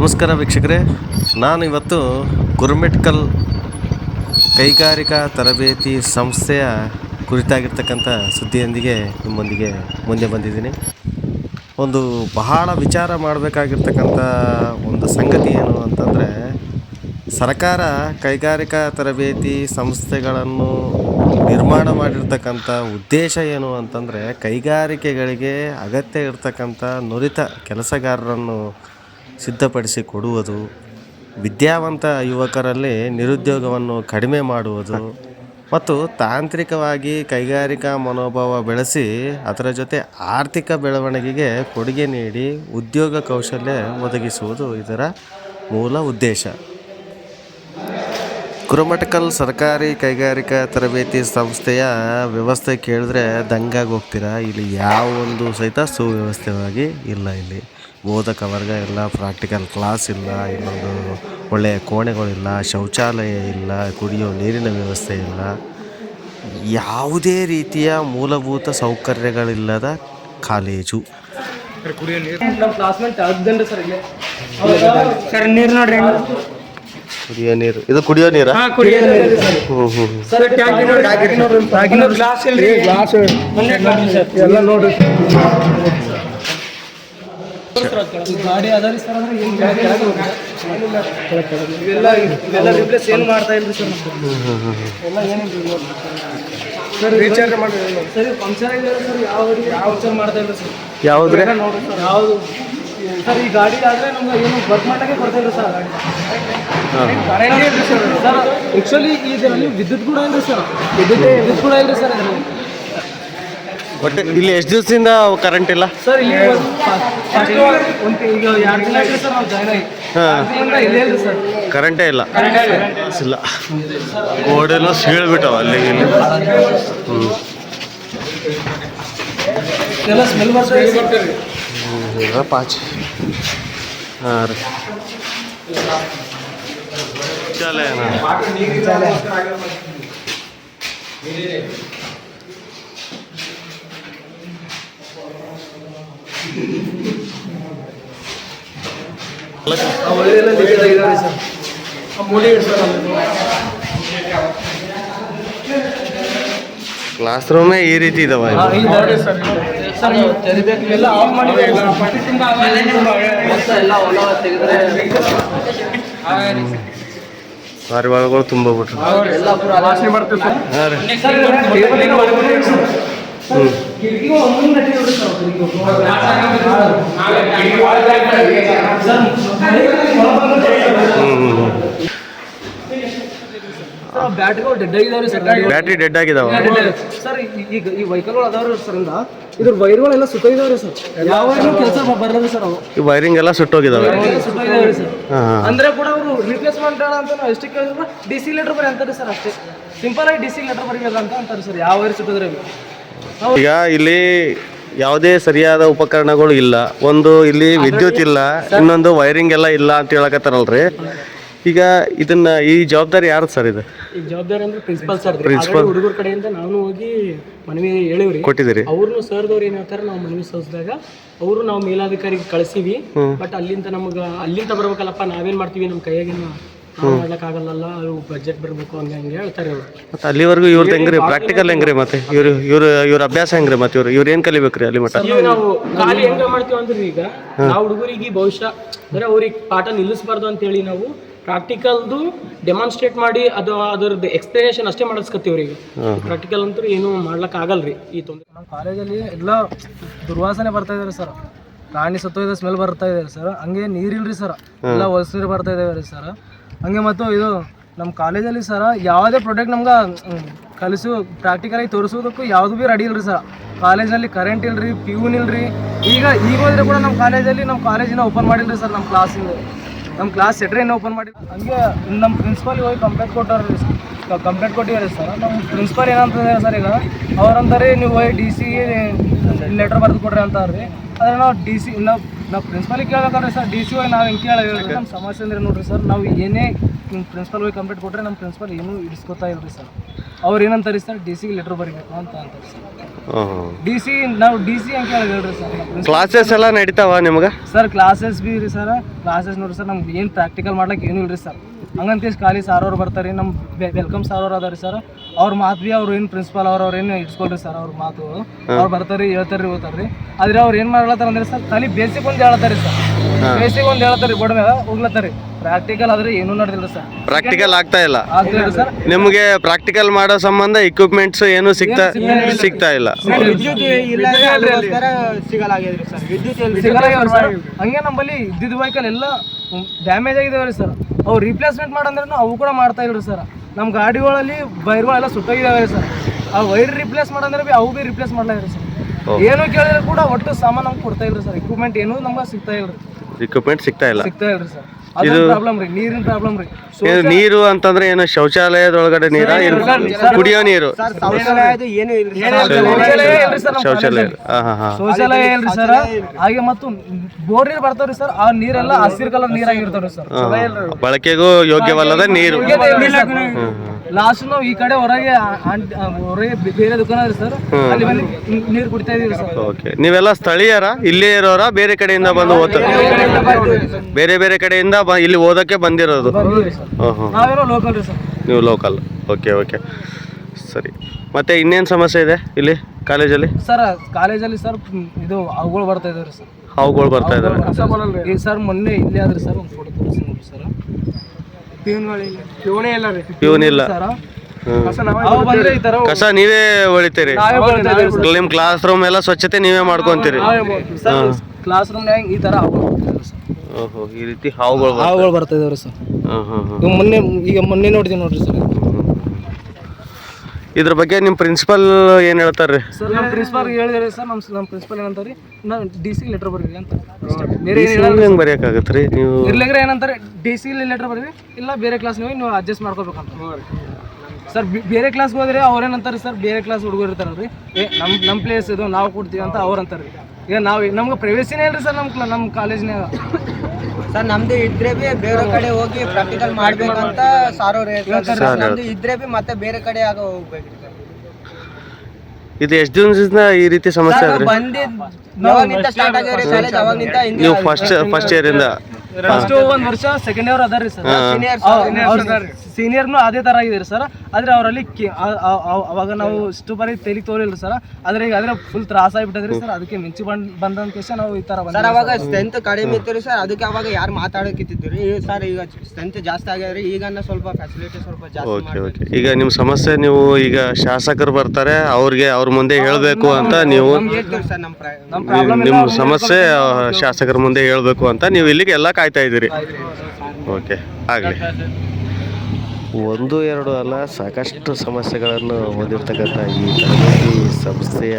ನಮಸ್ಕಾರ ವೀಕ್ಷಕರೇ. ನಾನು ಇವತ್ತು ಗುರುಮೆಟ್ಕಲ್ ಕೈಗಾರಿಕಾ ತರಬೇತಿ ಸಂಸ್ಥೆಯ ಕುರಿತಾಗಿರ್ತಕ್ಕಂಥ ಸುದ್ದಿಯೊಂದಿಗೆ ನಿಮ್ಮೊಂದಿಗೆ ಮುಂದೆ ಬಂದಿದ್ದೀನಿ. ಒಂದು ಬಹಳ ವಿಚಾರ ಮಾಡಬೇಕಾಗಿರ್ತಕ್ಕಂಥ ಒಂದು ಸಂಗತಿ ಏನು ಅಂತಂದರೆ, ಸರ್ಕಾರ ಕೈಗಾರಿಕಾ ತರಬೇತಿ ಸಂಸ್ಥೆಗಳನ್ನು ನಿರ್ಮಾಣ ಮಾಡಿರ್ತಕ್ಕಂಥ ಉದ್ದೇಶ ಏನು ಅಂತಂದರೆ, ಕೈಗಾರಿಕೆಗಳಿಗೆ ಅಗತ್ಯ ಇರತಕ್ಕಂಥ ನುರಿತ ಕೆಲಸಗಾರರನ್ನು ಸಿದ್ಧಪಡಿಸಿ ಕೊಡುವುದು ವಿದ್ಯಾವಂತ ಯುವಕರಲ್ಲಿ ನಿರುದ್ಯೋಗವನ್ನು ಕಡಿಮೆ ಮಾಡುವುದು ಮತ್ತು ತಾಂತ್ರಿಕವಾಗಿ ಕೈಗಾರಿಕಾ ಮನೋಭಾವ ಬೆಳೆಸಿ ಅದರ ಜೊತೆ ಆರ್ಥಿಕ ಬೆಳವಣಿಗೆಗೆ ಕೊಡುಗೆ ನೀಡಿ ಉದ್ಯೋಗ ಕೌಶಲ್ಯ ಒದಗಿಸುವುದು ಇದರ ಮೂಲ ಉದ್ದೇಶ. ಕುರುಮಟಕಲ್ ಸರ್ಕಾರಿ ಕೈಗಾರಿಕಾ ತರಬೇತಿ ಸಂಸ್ಥೆಯ ವ್ಯವಸ್ಥೆ ಕೇಳಿದ್ರೆ ದಂಗಾಗಿ ಹೋಗ್ತೀರಾ ಇಲ್ಲಿ ಯಾವ ಒಂದು ಸಹಿತ ಸುವ್ಯವಸ್ಥೆವಾಗಿ ಇಲ್ಲ ಇಲ್ಲಿ. ಬೋಧಕ ವರ್ಗ ಇಲ್ಲ ಪ್ರಾಕ್ಟಿಕಲ್ ಕ್ಲಾಸ್ ಇಲ್ಲ ಇನ್ನೊಂದು ಒಳ್ಳೆಯ ಕೋಣೆಗಳಿಲ್ಲ ಶೌಚಾಲಯ ಇಲ್ಲ ಕುಡಿಯೋ ನೀರಿನ ವ್ಯವಸ್ಥೆ ಇಲ್ಲ. ಯಾವುದೇ ರೀತಿಯ ಮೂಲಭೂತ ಸೌಕರ್ಯಗಳಿಲ್ಲದ ಕಾಲೇಜು. ಸರ್ ನೀರು. ನೋಡ್ರಿ. ಕುಡಿಯೋ ನೀರು. ಇದು ಕುಡಿಯೋ ನೀರಾ? ಹಾ ಕುಡಿಯೋ ನೀರು. ಹ್ಞೂ ಹ್ಞೂ ಗ್ಲಾಸ್ ಎಲ್ಲ ನೋಡ್ರಿ ಗಾಡಿ ಅದಾರಿ ಸರ್ ಅಂದ್ರೆ ಏನ್ ಗಾಡಿ ಇವೆಲ್ಲ ಇವೆಲ್ಲ ರಿಪ್ಲೇಸ್ ಏನು ಮಾಡ್ತಾ ಇಲ್ರಿ ಸರ್ ಎಲ್ಲ ಏನಿಲ್ಲ ಸರ್ ರೀಚಾರ್ಜ್ ಮಾಡಿ ಸರ್ ಫಂಕ್ಷನ್ ಇಲ್ಲ ಸರ್ ಯಾವ ಯಾವ ಫಂಕ್ಷನ್ ಮಾಡ್ತಾ ಇಲ್ಲ ಸರ್? ಯಾವುದ್ರೆ? ನೋಡ್ರಿ ಸರ್. ಯಾವುದು? ಸರ್ ಈ ಗಾಡಿ ಆದ್ರೆ ನಮ್ಗೆ ಏನು ವರ್ಕ್ ಮಾಡಕ್ಕೆ ಬರ್ತಾ ಸರ್ ಗಾಡಿ. ಸರ್? ಸರ್ ಆ್ಯಕ್ಚುಲಿ ಇದರಲ್ಲಿ ವಿದ್ಯುತ್ ಕೂಡ ಇಲ್ಲ ಸರ್. ವಿದ್ಯುತ್ ವಿದ್ಯುತ್ ಕೂಡ ಇಲ್ಲ ಸರ್ ಇದರಲ್ಲಿ ಒಟ್ಟು ಇಲ್ಲಿ ಎಷ್ಟು ದಿವಸದಿಂದ ಕರೆಂಟ್ ಇಲ್ಲ? ಸರ್ ಇಲ್ಲಿ ಒಂದು ಈಗ ಎರಡು ದಿನ ಸರ್ ನಾವು ಜಾಯ್ನ್ ಆಗಿ ಹಾಂ. ಅದರಿಂದ ಇಲ್ಲೇ ಸರ್ ಕರೆಂಟೇ ಇಲ್ಲ. ಇಲ್ಲ. ಗೋಡೆಲ್ಲ ಸೀಳ್ಬಿಟ್ಟವ ಅಲ್ಲಿ ಇಲ್ಲಿ. ಹ್ಞೂ ಎಲ್ಲ ಸ್ಮೆಲ್ ಬರ್ತಾ ಇದೆ ಹ್ಞೂ ಪಾಚಿ. ಹಾಂ ರೀ ಒಳ್ಳೆಲ್ಲ ಲೀಕೇಜ್ ಆಗಿದಾವೆ ಸರ್ ಆ ಮೂಲೆ ಇಡಿ ಸರ್ ಅಲ್ಲಿ. ಕ್ಲಾಸ್ ರೂಮೇ ಈ ರೀತಿ ಇದಾವ ಪಾರಿವಾಳಗಳು ತುಂಬ ಬಿಟ್ರು. ಬ್ಯಾಟ್ರಿ ಡೆಡ್ ಆಗಿದಾವ. ಸರ್ ಈಗ ಈ ವೆಹಿಕಲ್ಗಳು ಅದಾವ್ರಿ ಸರ್ ಇಂದ. ಇದ್ರ ವೈರ್ಗಳೆಲ್ಲ ಸುತ್ತೋಗಿದಾವ್ರಿ ಸರ್. ಯಾವ ಕೆಲಸ ಬರಲ್ಲ ಸರ್ ಅವು. ಈ ವೈರಿಂಗ್ ಎಲ್ಲ ಸುಟ್ಟೋಗಿದಾವೆ. ಸುತ್ತೋಗಿದಾವ್ರಿ ಸರ್. ಅಂದ್ರೆ ಕೂಡ ಅವರು ರಿಪ್ಲೇಸ್ಮೆಂಟ್ ಅಂತ ನಾವು ಎಷ್ಟು ಕೇಳಿದ್ರು ಡಿ ಸಿ ಲೆಟರ್ ಬರೀ ಅಂತಾರೆ ಸರ್ ಅಷ್ಟೇ. ಸಿಂಪಲ್ ಆಗಿ ಡಿ ಸಿ ಲೆಟರ್ ಬರೀಬೇಕು ಅಂತ ಅಂತಾರೆ ಸರ್. ಯಾವ ವೈರ್ ಸುತ್ತಿದ್ರೆ ಈಗ ಇಲ್ಲಿ ಯಾವುದೇ ಸರಿಯಾದ ಉಪಕರಣಗಳು ಇಲ್ಲ. ಒಂದು ಇಲ್ಲಿ ವಿದ್ಯುತ್ ಇಲ್ಲ ಇನ್ನೊಂದು ವೈರಿಂಗ್ ಎಲ್ಲ ಇಲ್ಲ ಅಂತ ಹೇಳಕತ್ತಾರಲ್ರಿ. ಈಗ ಇದನ್ನ ಈ ಜವಾಬ್ದಾರಿ ಯಾರು ಸರ್ ಇದು? ಈ ಜವಾಬ್ದಾರಿ ಅಂದ್ರೆ ಪ್ರಿನ್ಸಿಪಲ್ ಸರ್ ಪ್ರಿನ್ಸಿಪಲ್ ಹುಡುಗರ ಕಡೆಯಿಂದ ನಾನು ಹೋಗಿ ಮನವಿ ಹೇಳಿವ್ರಿ. ಕೊಟ್ಟಿದ್ದೀರಿ. ಅವ್ರನ್ನು ಸರ್ದವ್ರು ಏನ್ ಹೇಳ್ತಾರೆ ನಾವು ಮನವಿ ಸಲ್ಲಿಸಿದಾಗ ಅವರು ನಾವು ಮೇಲಾಧಿಕಾರಿಗೆ ಕಳಿಸಿವಿ. ಬಟ್ ಅಲ್ಲಿಂದ ನಮ್ಗೆ ಅಲ್ಲಿಂದ ಬರ್ಬೇಕಲ್ಲಪ್ಪ ನಾವೇನ್ ಮಾಡ್ತೀವಿ ನಮ್ಮ ಕೈಯಾಗಿನ ನಾವು ಮಾಡ್ಲಿಕ್ಕಾಗಲ್ಲಲ್ಲ ಬಜೆಟ್ ಬರಬೇಕು ಹಂಗೆ ಹಂಗೆ ಹೇಳ್ತಾರೆ ಇವರು ಮತ್ತೆ ಅಲ್ಲಿವರೆಗೂ ಇವ್ರದ್ದು ಹೆಂಗ್ರಿ? ಪ್ರಾಕ್ಟಿಕಲ್ ಹೆಂಗ್ರಿ ಮತ್ತೆ? ಇವ್ರು ಇವ್ರ ಇವ್ರ ಅಭ್ಯಾಸ ಹೆಂಗ್ರಿ ಮತ್ತೆ ಇವ್ರು? ಇವ್ರು ಏನು ಕಲಿಬೇಕ್ರಿ ಅಲ್ಲಿ ಮಟ್ಟ ಈಗ ನಾವು ಖಾಲಿ ಹೆಂಗ ಮಾಡ್ತೀವಿ ಅಂದ್ರೆ ಈಗ? ನಾವು ಹುಡುಗರಿಗೆ ಭವಿಷ್ಯ ಅಂದ್ರೆ ಅವ್ರಿಗೆ ಪಾಠ ನಿಲ್ಲಿಸಬಾರ್ದು ಅಂತೇಳಿ ನಾವು ಪ್ರಾಕ್ಟಿಕಲ್ದು ಡೆಮಾನ್ಸ್ಟ್ರೇಟ್ ಮಾಡಿ ಅದು ಅದ್ರದ್ದು ಎಕ್ಸ್ಪ್ಲನೇಷನ್ ಅಷ್ಟೇ ಮಾಡಿಸ್ಕೊತೀವಿ ಅವ್ರಿಗೆ. ಪ್ರಾಕ್ಟಿಕಲ್ ಅಂತೂ ಏನು ಮಾಡ್ಲಕ್ ಆಗಲ್ರಿ ಈ ತೊಂದರೆ. ನಮ್ಮ ಕಾಲೇಜಲ್ಲಿ ಎಲ್ಲ ದುರ್ವಾಸನೆ ಬರ್ತಾ ಇದಾರೆ ಸರ್. ಪ್ರಾಣಿ ಸತ್ತೋಯ್ದ ಸ್ಮೆಲ್ ಬರ್ತಾ ಇದೆ ಸರ್. ಹಂಗೆ ನೀರಿಲ್ರಿ ಸರ್. ಎಲ್ಲ ಹೊಲಸು ನೀರು ಬರ್ತಾ ಇದಾವೆ ರೀ ಸರ್. ಹಂಗೆ ಮತ್ತು ಇದು ನಮ್ಮ ಕಾಲೇಜಲ್ಲಿ ಸರ ಯಾವುದೇ ಪ್ರಾಡಕ್ಟ್ ನಮ್ಗೆ ಕಲಿಸು ಪ್ರಾಕ್ಟಿಕಲ್ ಆಗಿ ತೋರಿಸೋದಕ್ಕೂ ಯಾವುದು ಭೀ ರೆಡಿ ಇಲ್ರಿ ಸರ್. ಕಾಲೇಜಲ್ಲಿ ಕರೆಂಟ್ ಇಲ್ರಿ ಪ್ಯೂನ್ ಇಲ್ರಿ. ಈಗ ಈಗ ಹೋದ್ರೆ ಕೂಡ ನಮ್ಮ ಕಾಲೇಜಲ್ಲಿ ನಮ್ಮ ಕಾಲೇಜಿನ ಓಪನ್ ಮಾಡಿಲ್ರಿ ಸರ್ ನಮ್ಮ ಕ್ಲಾಸಿಂದ ನಮ್ಮ ಕ್ಲಾಸ್ ಸೆಟ್ರೆ ಇನ್ನೂ ಓಪನ್ ಮಾಡಿ ಹಂಗೆ ನಮ್ಮ ಪ್ರಿನ್ಸಿಪಾಲ್ ಹೋಗಿ ಕಂಪ್ಲೇಂಟ್ ಕೊಟ್ಟಾರ್ರಿ ಕಂಪ್ಲೇಂಟ್ ಕೊಟ್ಟಿದ್ದಾರೆ ಸರ್. ನಮ್ಮ ಪ್ರಿನ್ಸಿಪಾಲ್ ಏನಂತಂದ್ರೆ ಸರ್ ಈಗ ಅವ್ರಂತಾರೆ, ನೀವು ಹೋಗಿ ಡಿ ಸಿ ಲೆಟ್ರ್ ಬರೆದು ಕೊಡ್ರಿ ಅಂತಾರ್ರಿ ಆದರೆ ನಾವು ಡಿ ಸಿ ನಾವು ನಾವು ಪ್ರಿನ್ಸಿಪಾಲಿಗೆ ಕೇಳ್ಬೇಕಂದ್ರೆ ಸರ್ ಡಿ ಸಿ ಒಳಗೆ ನಾವು ಹಿಂಗೆ ಕೇಳಿ ನಮ್ಮ ಸಮಸ್ಯೆ ಅಂದ್ರೆ ನೋಡ್ರಿ ಸರ್ ನಾವು ಏನೇ ಪ್ರಿನ್ಸಿಪಲ್ ಹೋಗಿ ಕಂಪ್ಲೇಂಟ್ ಕೊಟ್ಟರೆ ನಮ್ಮ ಪ್ರಿನ್ಸಿಪಾಲ್ ಏನೂ ಇಡಿಸ್ಕೊತಾ ಇಲ್ರಿ ಸರ್. ಅವ್ರು ಏನಂತಾರೆ ಸರ್ ಡಿ ಸಿಗೆ ಲೆಟ್ರ್ ಬರೀಬೇಕು ಅಂತ ಅಂತಾರೆ ಸರ್. ಡಿ ಸಿ ನಾವು ಡಿ ಸಿ ಅಂತ ಹೇಳಿ ಹೇಳ್ರಿ ಸರ್ ಕ್ಲಾಸಸ್ ಎಲ್ಲ ನಡೀತಾವ ನಿಮ್ಗೆ? ಸರ್ ಕ್ಲಾಸಸ್ ಬಿ ರೀ ಸರ್ ಕ್ಲಾಸಸ್ ನೋಡ್ರಿ ಸರ್ ನಮ್ಗೆ ಏನು ಪ್ರಾಕ್ಟಿಕಲ್ ಮಾಡ್ಲಿಕ್ಕೆ ಏನು ಇಲ್ರಿ ಸರ್. ಹಂಗಂತ ಖಾಲಿ ಸಾರ್ ಅವ್ರು ಬರ್ತಾರೆ ನಮ್ಮ ವೆಲ್ಕಮ್ ಸಾರ್ ಅವ್ರು ಅದಾರಿ ಸರ್. ಅವ್ರ ಮಾತು ಬಿ ಅವ್ರು ಏನು ಪ್ರಿನ್ಸಿಪಾಲ್ ಅವ್ರು ಅವ್ರು ಏನು ಇಟ್ಸ್ಕೊಳ್ರಿ ಸರ್ ಅವ್ರ ಮಾತು. ಅವ್ರು ಬರ್ತಾರೆ ಹೇಳ್ತಾರೆ ಹೋಗ್ತಾರೆ ಆದ್ರೆ ಅವ್ರು ಏನು ಮಾಡ್ಲತ್ತಾರ ಅಂದ್ರೆ ಸರ್ ಖಾಲಿ ಬೇಸಿಕ್ ಒಂದು ಹೇಳ್ತಾರೆ ಸರ್. ಬೇಸಿಕ್ ಒಂದು ಹೇಳ್ತಾರೆ ಬೋರ್ಡ್ ಮೇಲೆ ಹೋಗ್ಲತ್ತಾರೆ ಪ್ರಾಕ್ಟಿಕಲ್ ಆದ್ರೆ ಏನೂ ನಡೆದಿಲ್ಲ ಸರ್ ಪ್ರಾಕ್ಟಿಕಲ್ ಆಗ್ತಾ ಇಲ್ಲ. ಆಗ್ತಿಲ್ಲ ಸರ್ ನಿಮಗೆ ಪ್ರಾಕ್ಟಿಕಲ್ ಮಾಡೋ ಸಂಬಂಧ ಇಕ್ವಿಪ್ಮೆಂಟ್ಸ್ ಏನು ಸಿಗ್ತಾ ಸಿಗ್ತಾ ಇಲ್ಲ. ವಿದ್ಯುತ್ ಸಿಗಲ್ಲ ಹಂಗೆ ನಮ್ಮಲ್ಲಿ ಇದ್ದಿದ್ದ ವೆಹಿಕಲ್ ಎಲ್ಲ ಡ್ಯಾಮೇಜ್ ಆಗಿದಾವೆ ಸರ್ ಅವು ರಿಪ್ಲೇಸ್ಮೆಂಟ್ ಮಾಡಂದ್ರೂ ಅವು ಕೂಡ ಮಾಡ್ತಾ ಇಲ್ರಿ ಸರ್ ನಮ್ಮ ಗಾಡಿಗಳಲ್ಲಿ ವೈರ್ಗಳೆಲ್ಲ ಸುಟ್ಟೋಗಿದಾವೆ ಸರ್ ಆ ವೈರ್ ರಿಪ್ಲೇಸ್ ಮಾಡಂದ್ರೆ ಬಿ ಅವು ಬಿ ರಿಪ್ಲೇಸ್ ಮಾಡ್ಲಾ ಇರಿ ಸರ್ ಏನು ಕೇಳಿದ್ರೆ ಕೂಡ ಒಟ್ಟು ಸಾಮಾನು ನಮ್ಗೆ ಕೊಡ್ತಾ ಇಲ್ರಿ ಸರ್ ಇಕ್ವಿಪ್ಮೆಂಟ್ ಏನು ನಮ್ಗೆ ಸಿಗ್ತಾ ಇಲ್ರಿ. ಇಕ್ವಿಪ್ಮೆಂಟ್ ಸಿಗ್ತಾ ಇಲ್ಲ. ಸಿಗ್ತಾ ಇಲ್ರಿ ಸರ್ ಅದು ಪ್ರಾಬ್ಲಮ್ ರೀ ನೀರಿನ ಪ್ರಾಬ್ಲಮ್ ರೀ. ಏನು ನೀರು ಅಂತಂದ್ರೆ ಏನು ಶೌಚಾಲಯದೊಳಗಡೆ ನೀರ? ಏನು ಕುಡಿಯೋ ನೀರು. ನಮ್ಮ ಶೌಚಾಲಯ ಹಾಂ ಶೌಚಾಲಯ ಇಲ್ರಿ ಸರ್ ಹಾಗೆ ಮತ್ತು ಬೋರ್ ನೀರು ಬರ್ತಾವ್ರಿ ಸರ್ ಆ ನೀರೆಲ್ಲ ಹಸಿರು ಕಲರ್ ನೀರಾಗಿರ್ತಾವ್ರಿ ಸರ್. ಬಳಕೆಗೂ ಯೋಗ್ಯವಲ್ಲದ ನೀರು. ಲಾಸ್ಟ್ ನಾವು ಈ ಕಡೆ ಹೊರಗೆ ಹೊರಗೆ ಬೇರೆ ದುಕಾನ ಇದೆ ಸರ್. ಅಲ್ಲಿ ಬಂದು ನೀರು ಕುಡಿತಾ ಇದೀವಿ ಸರ್. ಓಕೆ ನೀವೆಲ್ಲ ಸ್ಥಳೀಯರ? ಇಲ್ಲೇ ಇರೋರ? ಬೇರೆ ಕಡೆಯಿಂದ ಬಂದು ಓದ್ತಾರೆ? ಬೇರೆ ಬೇರೆ ಕಡೆಯಿಂದ ಬ ಇಲ್ಲಿ ಓದಕ್ಕೆ ಬಂದಿರೋದು? ಸರ್. ಹಾಂ ಹಾಂ ನಾವೇನೋ ಲೋಕಲ್ ರೀ ಸರ್. ನೀವು ಲೋಕಲ್ ಓಕೆ ಓಕೆ ಸರಿ. ಮತ್ತೆ ಇನ್ನೇನು ಸಮಸ್ಯೆ ಇದೆ ಇಲ್ಲಿ ಕಾಲೇಜಲ್ಲಿ? ಸರ್ ಕಾಲೇಜಲ್ಲಿ ಸರ್ ಇದು ಅವುಗಳು ಬರ್ತಾ ಇದಾವ್ರಿ ಸರ್. ಹಾವುಗಳು ಬರ್ತಾ ಇದ್ದಾರೆ ಈಗ ಸರ್ ಮೊನ್ನೆ ಇಲ್ಲೇ ಆದ್ರೆ ಸರ್ ಒಂದು ಫೋಟೋ ತೋರಿಸಿ ನೋಡ್ರಿ ಸರ್. ಪ್ಯೂನೇ ಇಲ್ಲ. ರೀ. ಪ್ಯೂನ್ ಇಲ್ಲ. ಸರ್. ಹ್ಮ್. ಅವು ಬಂದ್ರೆ ಈ ತರ ಕಸ ನೀವೇ ಹೊಳಿತೀರಿ ನಿಮ್ಮ ಕ್ಲಾಸ್ ರೂಮ್ ಎಲ್ಲ ಸ್ವಚ್ಛತೆ ನೀವೇ ಮಾಡ್ಕೊಂತೀರಿ. ಸರ್. ಕ್ಲಾಸ್ ಈ ತರ ಅವುಗಳು ಸರ್. ಓಹೋ ಈ ರೀತಿ ಹಾವುಗಳು ಹಾವುಗಳು ಬರ್ತಾ ಇದಾವ್ರಿ ಸರ್. ಮೊನ್ನೆ ಈಗ ಮೊನ್ನೆ ನೋಡಿದೀವಿ ನೋಡ್ರಿ ಸರ್. ಇದ್ರ ಬಗ್ಗೆ ನಿಮ್ಮ ಪ್ರಿನ್ಸಿಪಲ್ ಏನು ಹೇಳ್ತಾರೆ ರೀ ಸರ್ ನಮ್ಮ ಪ್ರಿನ್ಸಿಪಾಲ್ ಹೇಳಿದ್ರೆ ಸರ್ ನಮ್ಮ ನಮ್ಮ ಪ್ರಿನ್ಸಿಪಾಲ್ ಏನಂತಾರೆ ನಾವು ಡಿ ಸಿ ಲೆಟರ್ ಬರ್ರಿ ಅಂತ. ಬೇರೆ ಹೆಂಗೆ ಬರೆಯೋಕ್ಕಾಗತ್ತೆ ರೀ ನೀವು ಇರ್ಲಿಗ್ರೆ ಏನಂತಾರೆ ಡಿ ಸಿ ಲೆಟರ್ ಬರ್ರಿ ಇಲ್ಲ ಬೇರೆ ಕ್ಲಾಸ್ ನೀವು ನೀವು ಅಡ್ಜಸ್ಟ್ ಮಾಡ್ಕೋಬೇಕಂತ. ಸರ್ ಬೇರೆ ಕ್ಲಾಸ್ಗೆ ಹೋದ್ರೆ ಅವ್ರೇನಂತಾರೆ ಸರ್ ಬೇರೆ ಕ್ಲಾಸ್ ಹುಡುಗರು ಇರ್ತಾರಲ್ರಿ. ಏ ನಮ್ಮ ನಮ್ಮ ಪ್ಲೇಸ್ ಇದು ನಾವು ಕೊಡ್ತೀವಿ ಅಂತ ಅವ್ರು ಅಂತಾರೆ ಈಗ ನಾವು ನಮ್ಗೆ ಪ್ರೈವೇಸಿನೇ ಇಲ್ರಿ ಸರ್ ನಮ್ಮ ನಮ್ಮ ಕಾಲೇಜ್ನಾಗ ಸರ್ ನಮ್ದು ಇದ್ರೆ ಬಿ ಬೇರೆ ಕಡೆ ಹೋಗಿ ಪ್ರಾಕ್ಟಿಕಲ್ ಮಾಡ್ಬೇಕಂತ ಸಾರ್ ಅವ್ರು ಹೇಳ್ತಾರೆ. ನಮ್ದು ಇದ್ರೆ ಬಿ ಮತ್ತೆ ಬೇರೆ ಕಡೆ ಆಗ ಹೋಗ್ಬೇಕು. ಇದು ಎಷ್ಟು ದಿವಸದಿಂದ ಈ ರೀತಿ ಸಮಸ್ಯೆ ಆದ್ರೆ? ಬಂದಿದ್ ಯಾವಾಗಿನಿಂದ ಸ್ಟಾರ್ಟ್ ಆಗ್ಯಾರ ಕಾಲೇಜ್ ಅವಾಗಿನಿಂದ ನೀವು ಫಸ್ಟ್ ಫಸ್ಟ್ ಇಯರಿಂದ ಫಸ್ಟ್ ಒಂದ್ ವರ್ಷ ಸೆಕೆಂಡ್ ಇಯರ್ ಅದಾರಿ ಸರ್ ಸೀನಿಯರ್ನು ಅದೇ ತರ ಆಗಿದ್ರಿ ಸರ್ ಆದ್ರೆ ಅವರಲ್ಲಿ ಅವಾಗ ನಾವು ಇಷ್ಟು ಬಾರಿ ತೆಲಿ ತೋರಿಲ್ರಿ ಸರ್ ಆದ್ರೆ ಈಗ ಅದ್ರ ಫುಲ್ ತ್ರಾಸ ಆಗ್ಬಿಟ್ಟದ್ರಿ ಸರ್ ಅದಕ್ಕೆ ಮಿಂಚಿ ಬಂದ್ ಬಂದ ಕೇಶ ನಾವು ಈ ತರ ಸರ್ ಅವಾಗ ಸ್ಟ್ರೆಂತ್ ಕಡಿಮೆ ಇತ್ತು ರೀ ಸರ್ ಅದಕ್ಕೆ ಅವಾಗ ಯಾರು ಮಾತಾಡಕಿತ್ತಿದ್ರಿ ಸರ್ ಈಗ ಸ್ಟ್ರೆಂತ್ ಜಾಸ್ತಿ ಆಗ್ಯಾದ್ರಿ. ಈಗ ಸ್ವಲ್ಪ ಫೆಸಿಲಿಟಿ ಸ್ವಲ್ಪ ಜಾಸ್ತಿ ಓಕೆ ಓಕೆ ಈಗ ನಿಮ್ ಸಮಸ್ಯೆ ನೀವು ಈಗ ಶಾಸಕರು ಬರ್ತಾರೆ ಅವ್ರಿಗೆ ಅವ್ರ ಮುಂದೆ ಹೇಳಬೇಕು ಅಂತ ನೀವು ನಮ್ಮ ಸಮಸ್ಯೆ ಆ, ಶಾಸಕರ ಮುಂದೆ ಹೇಳಬೇಕು ಅಂತ ನೀವು ಇಲ್ಲಿಗೆ ಎಲ್ಲ ಕಾಯ್ತಾ ಇದ್ದೀರಿ. ಓಕೆ ಆಗಲಿ. ಒಂದು ಎರಡು ಅಲ್ಲ ಸಾಕಷ್ಟು ಸಮಸ್ಯೆಗಳನ್ನು ಹೊಂದಿರತಕ್ಕಂಥ ಈ ತರಬೇತಿ ಸಂಸ್ಥೆಯ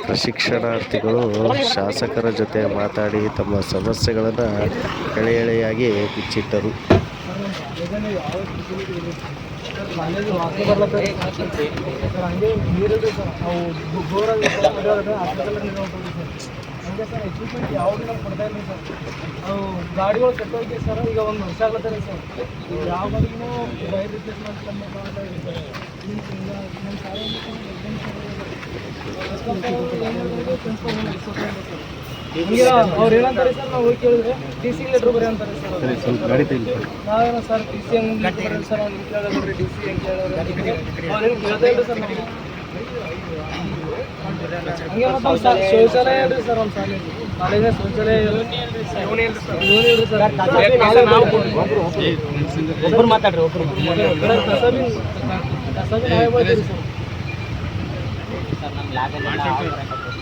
ಪ್ರಶಿಕ್ಷಣಾರ್ಥಿಗಳು ಶಾಸಕರ ಜೊತೆ ಮಾತಾಡಿ ತಮ್ಮ ಸಮಸ್ಯೆಗಳನ್ನು ಎಳೆ ಎಳೆಯಾಗಿ ಬಿಚ್ಚಿಟ್ಟರು. ಹಂಗೆ ನೀರಿಲ್ರಿ ಸರ್. ಅವು ಬೊ- ಬೋರ್ ಆಗಿ ಸರ್, ಮಧ್ಯಾಹ್ನ ಹಾಸ್ಪಿಟಲ್ ನೀರು ಹೊಂಟೋಗ್ರಿ ಸರ್. ಹಂಗೆ ಸರ್ ಎಕ್ವಿಪ್ಮೆಂಟ್ ಯಾವುದು ನಮ್ಗೆ ಕೊಡ್ತಾ ಸರ್ ಅವು ಗಾಡಿಗಳು ಕೆಟ್ಟೋಗಿ ಸರ್ ಈಗ ಒಂದು ವರ್ಷ ಆಗ್ಲತ್ತದೆ ಸರ್ ಈಗ ಯಾವ ಗಾಡಿನೂ ವೈರ್ ರಿಪ್ಲೇಸ್ಮೆಂಟ್ ಮಾಡ್ತಾ ಇದೆ ಸರ್ ಈಗ ಅವ್ರು ಏನಂತಾರೆ ಸರ್ ನಾವು ಹೋಗಿ ಕೇಳಿದ್ರೆ ಟಿ ಸಿ ಲೆಟ್ರ್ ಬರೀ ಅಂತಾರೆ ಸರ್ ನಾವೇನೋ ಸರ್ ಟಿ ಸಿ ಹೆಂಗೆ ಬರೀ ಸರ್ ಅವ್ನು ಕೇಳಿದ್ರೆ ಡಿ ಸಿ ಹೆಂಗೆ ಕೇಳಿದ್ರೆ ಅವ್ರೇನು ಕೇಳ್ತಾ ಇಲ್ಲ ಸರ್ ನಮಗೆ. ಹಂಗೆ ಮತ್ತೆ ಒಂದು ಸಾ- ಶೌಚಾಲಯ ಇಲ್ರಿ ಸರ್ ಒಂದು ಶಾಲೆ. ಕಾಲೇಜ್ ಶೌಚಾಲಯ ಇವನೇ ಇಲ್ರಿ ಸರ್. ಇಲ್ರಿ ಸರ್ ಒಬ್ಬರು ಮಾತಾಡ್ರಿ. ಒಬ್ರು ಕಸ ಬಿ ಕಸ ಬಿ ನಾವೇ ಮಾಡ್ತೀವಿ ಸರ್. ಸರ್ ನಾವು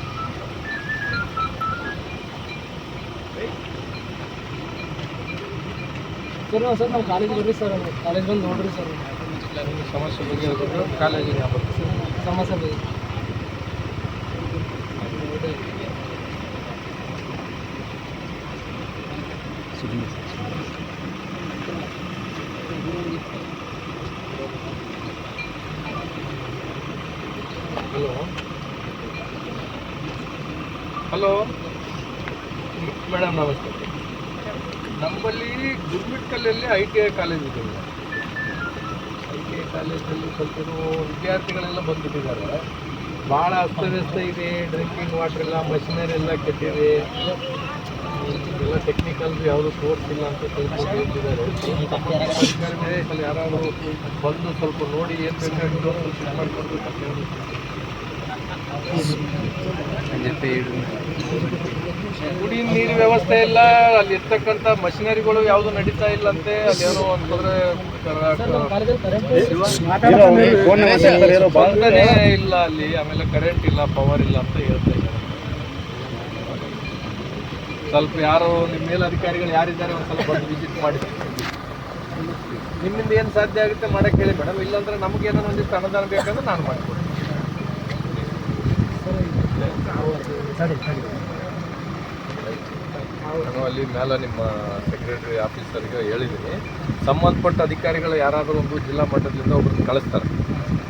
ಸರ್ ನಾವು ಕಾಲೇಜ್ ಬರ್ರಿ ಸರ್ ಕಾಲೇಜ್ ಬಂದು ನೋಡ್ರಿ ಸರ್ ಸಮಸ್ಯೆ ಬಗ್ಗೆ ಕಾಲೇಜಿಗೆ ಸಮಸ್ಯೆ ಬಗ್ಗೆ ಹಲೋ ಮೇಡಮ್ ನಮ್ಮಲ್ಲಿ ಗುರ್ಮಿಟ್ಕಲ್ಲಲ್ಲಿ ಐ ಟಿ ಐ ಕಾಲೇಜ್ ಇದೆ. ಐ ಟಿ ಐ ಕಾಲೇಜಲ್ಲಿ ಸ್ವಲ್ಪ ವಿದ್ಯಾರ್ಥಿಗಳೆಲ್ಲ ಬಂದ್ಬಿಟ್ಟಿದ್ದಾರೆ. ಭಾಳ ಅಸ್ತವ್ಯಸ್ತ ಇದೆ, ಡ್ರಿಂಕಿಂಗ್ ವಾಟರ್ ಎಲ್ಲ, ಮಷಿನರಿ ಎಲ್ಲ ಕೆಟ್ಟಿದೆ. ಎಲ್ಲ ಟೆಕ್ನಿಕಲ್ ಯಾವುದು ಕೋರ್ಸ್ ಇಲ್ಲ ಅಂತ ಹೇಳ್ತಿದ್ದಾರೆ. ಯಾರಾದರೂ ಬಂದು ಸ್ವಲ್ಪ ನೋಡಿ ಏನು ಬೇಕಾಗಿತ್ತು ಸ್ವಲ್ಪ ಇದು ಮಾಡಿಕೊಡ್ಬೇಕು ಅಂತ ಹೇಳ್ಬೇಕು. ಕುಡಿ ನೀರು ವ್ಯವಸ್ಥೆ ಇಲ್ಲ, ಅಲ್ಲಿ ಇರ್ತಕ್ಕಂಥ ಮಷಿನರಿಗಳು ಯಾವುದು ನಡೀತಾ ಇಲ್ಲ ಅಂತೆ ಅದೇನೋ ಅಂತಂದ್ರೆ ಇಲ್ಲ ಅಲ್ಲಿ, ಆಮೇಲೆ ಕರೆಂಟ್ ಇಲ್ಲ ಪವರ್ ಇಲ್ಲ ಅಂತ ಹೇಳ್ತಾ ಇದ್ದಾರೆ. ಸ್ವಲ್ಪ ಯಾರು ನಿಮ್ಮ ಮೇಲಧಿಕಾರಿಗಳು ಯಾರಿದ್ದಾರೆ, ಒಂದು ಸ್ವಲ್ಪ ಬಂದು ವಿಸಿಟ್ ಮಾಡಿ. ನಿಮ್ಮಿಂದ ಏನು ಸಾಧ್ಯ ಆಗುತ್ತೆ ಮಾಡಕ್ಕೆ ಹೇಳಿ, ಮೇಡಮ್. ಇಲ್ಲಾಂದ್ರೆ ನಮ್ಗೆ ಏನೋ ಒಂದಿಷ್ಟು ಅನುದಾನ ಬೇಕಂದ್ರೆ ನಾನು ಮಾಡ್ಕೊಡ್ತೀನಿ. ನಾನು ಅಲ್ಲಿ ಮೇಲೆ ನಿಮ್ಮ ಸೆಕ್ರೆಟರಿ ಆಫೀಸರ್ಗೆ ಹೇಳಿದ್ದೀನಿ ಸಂಬಂಧಪಟ್ಟ ಅಧಿಕಾರಿಗಳು ಯಾರಾದರೂ ಒಂದು ಜಿಲ್ಲಾ ಮಟ್ಟದಿಂದ ಒಬ್ರನ್ನ ಕಳಿಸ್ತಾರೆ.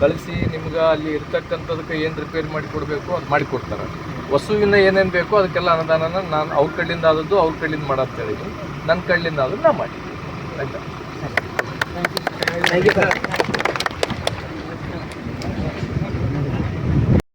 ಕಳಿಸಿ ನಿಮ್ಗೆ ಅಲ್ಲಿ ಇರ್ತಕ್ಕಂಥದಕ್ಕೆ ಏನು ರಿಪೇರಿ ಮಾಡಿ ಕೊಡಬೇಕು ಅದು ಮಾಡಿಕೊಡ್ತಾರೆ ವಸ್ತುವಿನ ಏನೇನು ಬೇಕೋ ಅದಕ್ಕೆಲ್ಲ ಅನುದಾನನ ನಾನು ಅವ್ರ ಕಡೆಯಿಂದ ಆದದ್ದು ಅವ್ರ ಕಡೆಯಿಂದ ಮಾಡಂತ ಹೇಳಿದ್ದು ನನ್ನ ಕಡೆಯಿಂದ ಆದದ್ದು ನಾ ಮಾಡಿ ಆಯ್ತಾ?